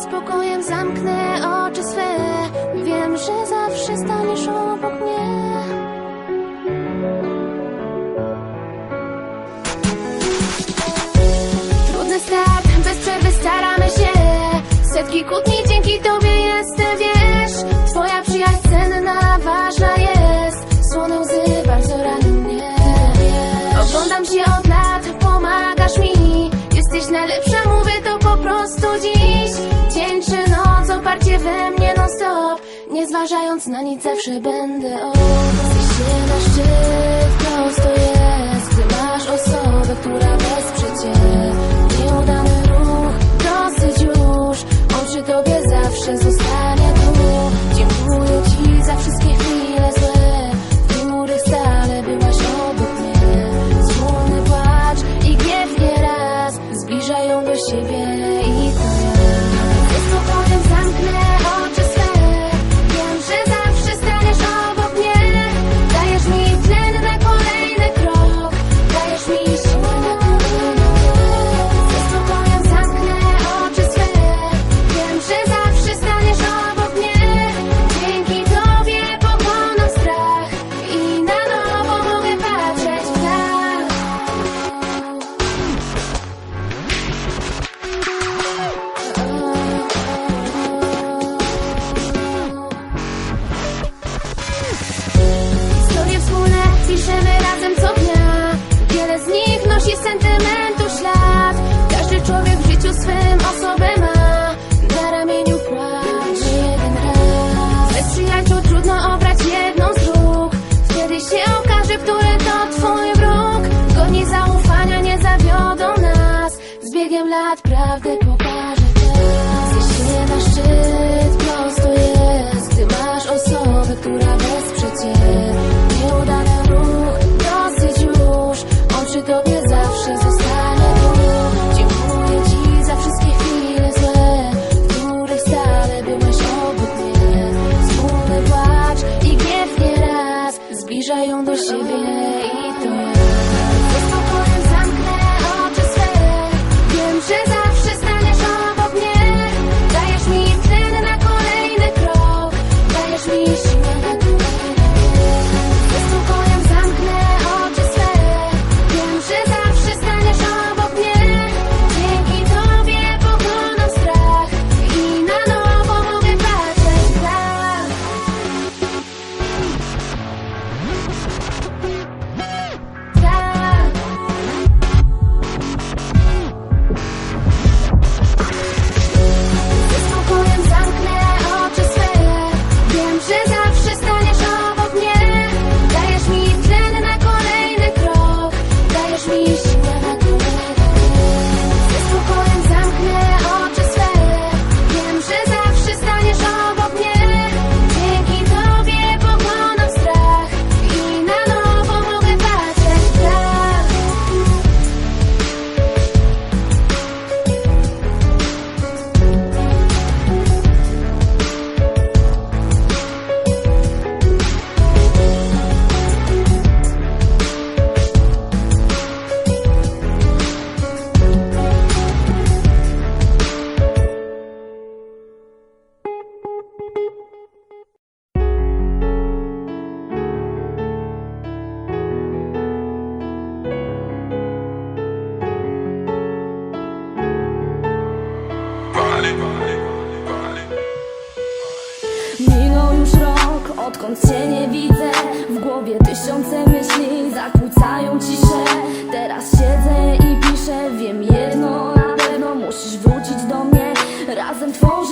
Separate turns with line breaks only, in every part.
spokojem zamknę oczy swe. Wiem, że zawsze staniesz obok mnie. Trudny start, bez przerwy staramy się. Setki kłótni dzięki tobie jestem, wiesz. Twoja przyjaźń cenna, ważna jest. Słone łzy bardzo ranią mnie. Oglądam cię od lat, pomagasz mi. Jesteś najlepsza, mówię to po prostu dziś oparcie we mnie non stop Nie zważając na nic, zawsze będę o. Zejście na szczyt, prosto jest Gdy masz osobę, która wesprze cię Nieudany ruch, dosyć już On tobie zawsze zostanie tu. Dziękuję ci za wszystkie chwile złe W których stale byłaś obok mnie. Wspólny płacz i gniew nieraz Zbliżają do siebie lat prawdę pokaże czas Zejście na szczyt prosto jest Gdy masz osobę, która wesprze cię Nieudany ruch, dosyć już. On przy tobie zawsze zostanie tu Dziękuję ci za wszystkie chwile złe W których stale byłeś obok mnie. Wspólny płacz i gniew nieraz Zbliżają do siebie i to ja
odkąd cię nie widzę? W głowie tysiące myśli zakłócają ciszę Teraz siedzę i piszę, wiem jedno na pewno Musisz wrócić do mnie, razem tworzymy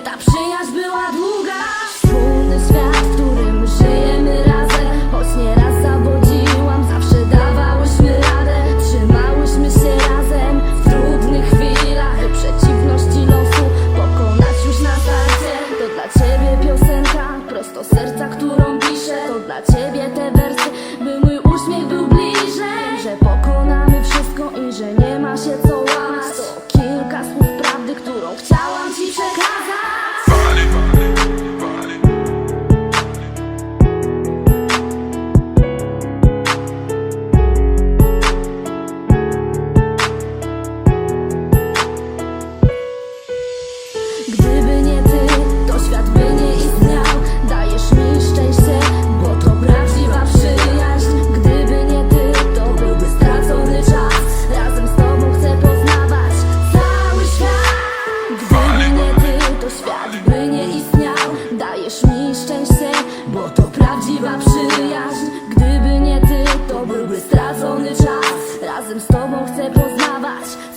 ta przyjaźń była długa. Wspólny świat, w którym żyjemy razem Choć nieraz zawodziłam, zawsze dawałyśmy radę Trzymałyśmy się razem. W trudnych chwilach przeciwności losu pokonać już na starcie. To dla ciebie piosenka, prosto serca, którą piszę. To dla ciebie te wersy, by mój uśmiech był bliżej. Wiem, że pokonamy wszystko i że nie ma się co łamać. To kilka słów prawdy, którą chciałam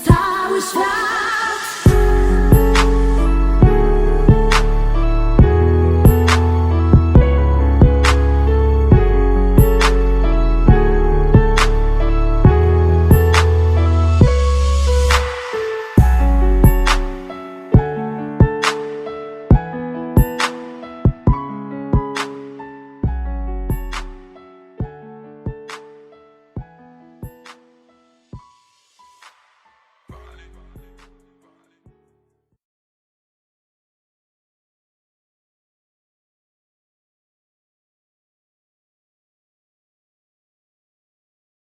to byłby stracony czas